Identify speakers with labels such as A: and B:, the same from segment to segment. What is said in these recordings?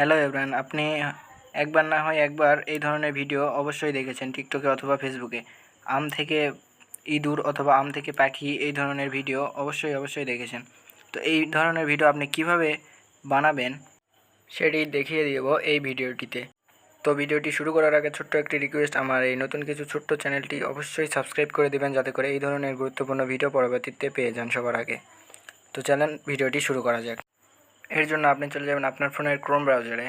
A: Hello everyone আপনি একবার না হয় একবার এই ধরনের ভিডিও অবশ্যই দেখেছেন টিকটকে অথবা ফেসবুকে আম থেকে ইঁদুর অথবা আম থেকে পাখি এই ধরনের ভিডিও অবশ্যই অবশ্যই দেখেছেন। তো এই ধরনের ভিডিও আপনি কীভাবে বানাবেন সেটি দেখিয়ে দেব এই ভিডিওটিতে তো ভিডিওটি শুরু করার আগে ছোট্ট একটি রিকোয়েস্ট আমার এই নতুন কিছু ছোট্ট চ্যানেলটি অবশ্যই সাবস্ক্রাইব করে দেবেন যাতে করে এই ধরনের গুরুত্বপূর্ণ ভিডিও পরবর্তীতে পেয়ে যান সবার আগে। তো চলেন ভিডিওটি শুরু করা যাক। এর জন্য আপনি চলে যাবেন আপনার ফোনের ক্রোম ব্রাউজারে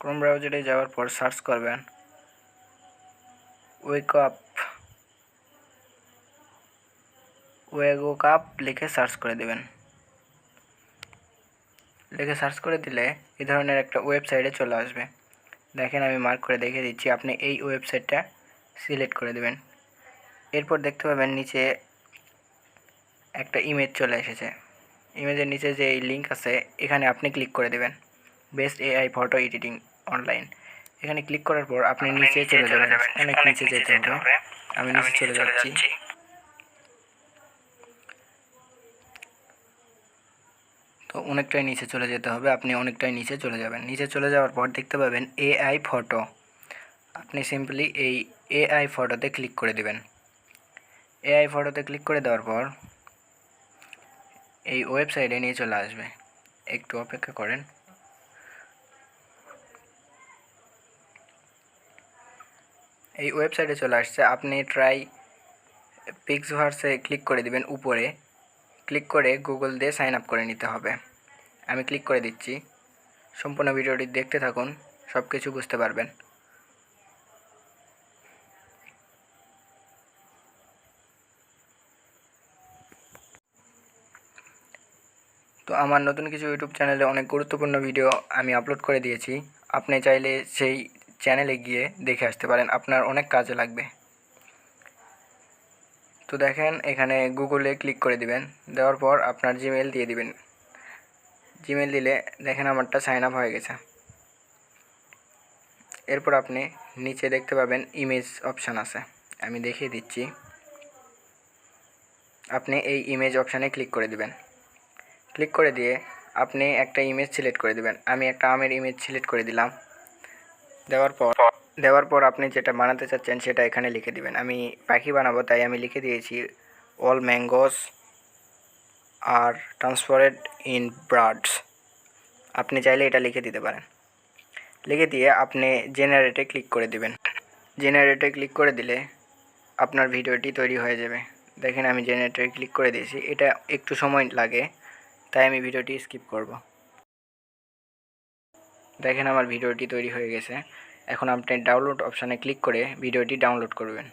A: ক্রোম ব্রাউজারে যাওয়ার পর সার্চ করবেন। ওয়েক আপ ওয়েক কাপ লিখে সার্চ করে দেবেন। লিখে সার্চ করে দিলে এই ধরনের একটা ওয়েবসাইটে চলে আসবে। দেখেন আমি মার্ক করে দেখে দিচ্ছি, আপনি এই ওয়েবসাইটটা সিলেক্ট করে দেবেন। এরপর দেখতে পাবেন নিচে একটা ইমেজ চলে এসেছে। ইমেজের নিচে যে এই লিঙ্ক আছে এখানে আপনি ক্লিক করে দেবেন। Best AI photo editing online. এখানে ক্লিক করার পর আপনি নিচে চলে যাবেন। অনেক নিচে যেতে হবে। আমি নিচে চলে যাচ্ছি। তো অনেকটাই নিচে চলে যেতে হবে। আপনি অনেকটাই নিচে চলে যাবেন। নিচে চলে যাওয়ার পর দেখতে পাবেন এআই ফটো। আপনি সিম্পলি এই এআই ফটোতে ক্লিক করে দেবেন। এআই ফটোতে ক্লিক করে দেওয়ার পর এই ওয়েবসাইটে নিয়ে চলে আসবে। একটু অপেক্ষা করেন। এই ওয়েবসাইটে চলে আসছে। আপনি ট্রাই পিক্সভার্সে ক্লিক করে দিবেন উপরে। ক্লিক করে গুগল দিয়ে সাইন আপ করে নিতে হবে। আমি ক্লিক করে দিচ্ছি। সম্পূর্ণ ভিডিওটি দেখতে থাকুন। সব কিছু বুঝতে পারবেন। তো আমার নতুন কিছু ইউটিউব চ্যানেলে অনেক গুরুত্বপূর্ণ ভিডিও আমি আপলোড করে দিয়েছি। আপনি চাইলে সেই চ্যানেলে গিয়ে দেখে আসতে পারেন, আপনার অনেক কাজে লাগবে। তো দেখেন, এখানে গুগলে ক্লিক করে দিবেন, দেওয়ার পর আপনার জিমেল দিয়ে দিবেন। জিমেল দিলে দেখেন আমারটা সাইন আপ হয়ে গেছে। এরপর আপনি নিচে দেখতে পাবেন ইমেজ অপশান আছে। আমি দেখিয়ে দিচ্ছি। আপনি এই ইমেজ অপশানে ক্লিক করে দিবেন। ক্লিক করে দিয়ে আপনি একটা ইমেজ সিলেক্ট করে দিবেন। আমি একটা আমের ইমেজ সিলেক্ট করে দিলাম। দেওয়ার পর দেওয়ার পর আপনি যেটা বানাতে চাচ্ছেন সেটা এখানে লিখে দিবেন। আমি পাখি বানাবো, তাই আমি লিখে দিয়েছি all mangoes are transferred in brads আপনি চাইলে এটা লিখে দিতে পারেন। লিখে দিয়ে আপনি জেনারেটে ক্লিক করে দিবেন। জেনারেটে ক্লিক করে দিলে আপনার ভিডিওটি তৈরি হয়ে যাবে। দেখেন আমি জেনারেটরে ক্লিক করে দিয়েছি। এটা একটু সময় লাগে। তাই আমি ভিডিওটি স্কিপ করব। দেখেন আমার ভিডিওটি তৈরি হয়ে গেছে। এখন আপনি ডাউনলোড অপশানে ক্লিক করে ভিডিওটি ডাউনলোড করবেন।